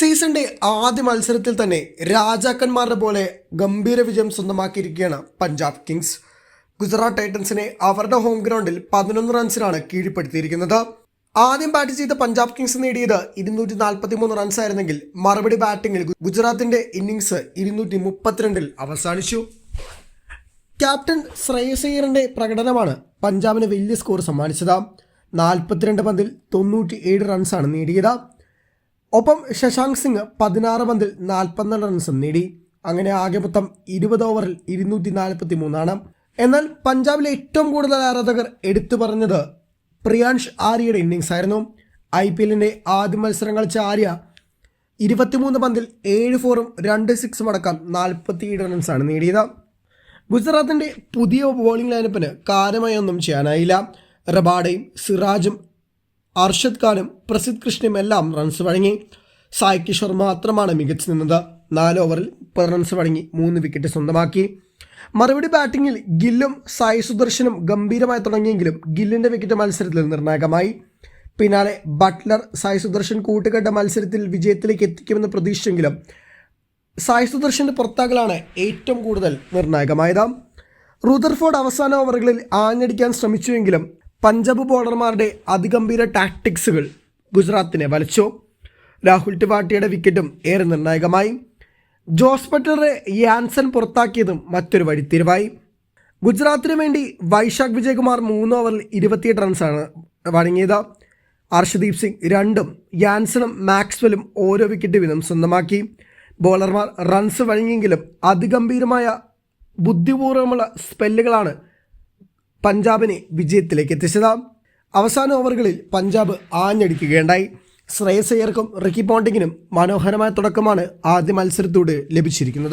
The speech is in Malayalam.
സീസണിന്റെ ആദ്യ മത്സരത്തിൽ തന്നെ രാജാക്കന്മാരുടെ പോലെ ഗംഭീര വിജയം സ്വന്തമാക്കിയിരിക്കുകയാണ് പഞ്ചാബ് കിങ്സ്. ഗുജറാത്ത് ടൈറ്റൻസിനെ അവരുടെ ഹോം ഗ്രൗണ്ടിൽ പതിനൊന്ന് റൺസിനാണ് കീഴ്പ്പെടുത്തിയിരിക്കുന്നത് ആദ്യം ബാറ്റ് ചെയ്ത പഞ്ചാബ് കിങ്സ് നേടിയത് ഇരുന്നൂറ്റി നാൽപ്പത്തി മൂന്ന് റൺസ് ആയിരുന്നെങ്കിൽ മറുപടി ബാറ്റിംഗിൽ ഗുജറാത്തിന്റെ ഇന്നിംഗ്സ് ഇരുന്നൂറ്റി മുപ്പത്തിരണ്ടിൽ അവസാനിച്ചു. ക്യാപ്റ്റൻ ശ്രേയസ് പ്രകടനമാണ് പഞ്ചാബിന് വലിയ സ്കോർ സമ്മാനിച്ചത്. നാൽപ്പത്തിരണ്ട് പന്തിൽ തൊണ്ണൂറ്റി ഏഴ് റൺസാണ് നേടിയത്. ഒപ്പം ശശാങ്ക് സിംഗ് പതിനാറ് പന്തിൽ നാൽപ്പത്തിനാല് റൺസും നേടി. അങ്ങനെ ആകെ മൊത്തം ഇരുപത് ഓവറിൽ ഇരുന്നൂറ്റി നാൽപ്പത്തി മൂന്നാണ് എന്നാൽ പഞ്ചാബിലെ ഏറ്റവും കൂടുതൽ ആരാധകർ എടുത്തു പറഞ്ഞത് പ്രിയാൻഷ് ആര്യയുടെ ഇന്നിങ്സ് ആയിരുന്നു. ഐ പി എല്ലിന്റെ ആദ്യ മത്സരം കളിച്ച ആര്യ ഇരുപത്തിമൂന്ന് പന്തിൽ ഏഴ് ഫോറും രണ്ട് സിക്സും അടക്കം നാൽപ്പത്തിയേഴ് റൺസാണ് നേടിയത്. ഗുജറാത്തിന്റെ പുതിയ ബോളിംഗ് ലൈനപ്പിന് കാര്യമായി ഒന്നും ചെയ്യാനായില്ല. റബാഡയും സിറാജും അർഷദ് ഖാനും പ്രസിദ് കൃഷ്ണയും എല്ലാം റൺസ് വഴങ്ങി. സായ് കിഷോർ മാത്രമാണ് മികച്ചു നിന്നത്. നാല് ഓവറിൽ മുപ്പത് റൺസ് വഴങ്ങി മൂന്ന് വിക്കറ്റ് സ്വന്തമാക്കി. മറുപടി ബാറ്റിംഗിൽ ഗില്ലും സായ് സുദർശനും ഗംഭീരമായി തുടങ്ങിയെങ്കിലും ഗില്ലിന്റെ വിക്കറ്റ് മത്സരത്തിൽ നിർണായകമായി. പിന്നാലെ ബട്ട്ലർ സായ് സുദർശൻ കൂട്ടുകെട്ട മത്സരത്തിൽ വിജയത്തിലേക്ക് എത്തിക്കുമെന്ന് പ്രതീക്ഷിച്ചെങ്കിലും സായ് സുദർശന്റെ പുറത്താകലാണ് ഏറ്റവും കൂടുതൽ നിർണായകമായത്. റുദർഫോർഡ് അവസാന ഓവറുകളിൽ ആഞ്ഞടിക്കാൻ ശ്രമിച്ചുവെങ്കിലും പഞ്ചാബ് ബോളർമാരുടെ അതിഗംഭീര ടാക്ടിക്സുകൾ ഗുജറാത്തിനെ വലച്ചു. രാഹുൽ ടിവാട്ടിയുടെ വിക്കറ്റും ഏറെ നിർണായകമായി. ജോസ് ബട്ടറെ യാൻസൺ പുറത്താക്കിയതും മറ്റൊരു വഴിത്തിരിവായി ഗുജറാത്തിനു വേണ്ടി വൈശാഖ് വിജയകുമാർ മൂന്ന് ഓവറിൽ ഇരുപത്തിയെട്ട് റൺസാണ് വഴങ്ങിയത്. അർഷദീപ് സിംഗ് രണ്ടും യാൻസണും മാക്സ്വെലും ഓരോ വിക്കറ്റ് വീതം സ്വന്തമാക്കി. ബോളർമാർ റൺസ് വഴങ്ങിയെങ്കിലും അതിഗംഭീരമായ ബുദ്ധിപൂർവമുള്ള സ്പെല്ലുകളാണ് പഞ്ചാബിനെ വിജയത്തിലേക്ക് എത്തിച്ചത്. അവസാന ഓവറുകളിൽ പഞ്ചാബ് ആഞ്ഞടിക്കുകയുണ്ടായി. ശ്രേയസ് അയ്യർക്കും റിക്കി പോണ്ടിങ്ങിനും മനോഹരമായ തുടക്കമാണ് ആദ്യ മത്സരത്തോട് ലഭിച്ചിരിക്കുന്നത്.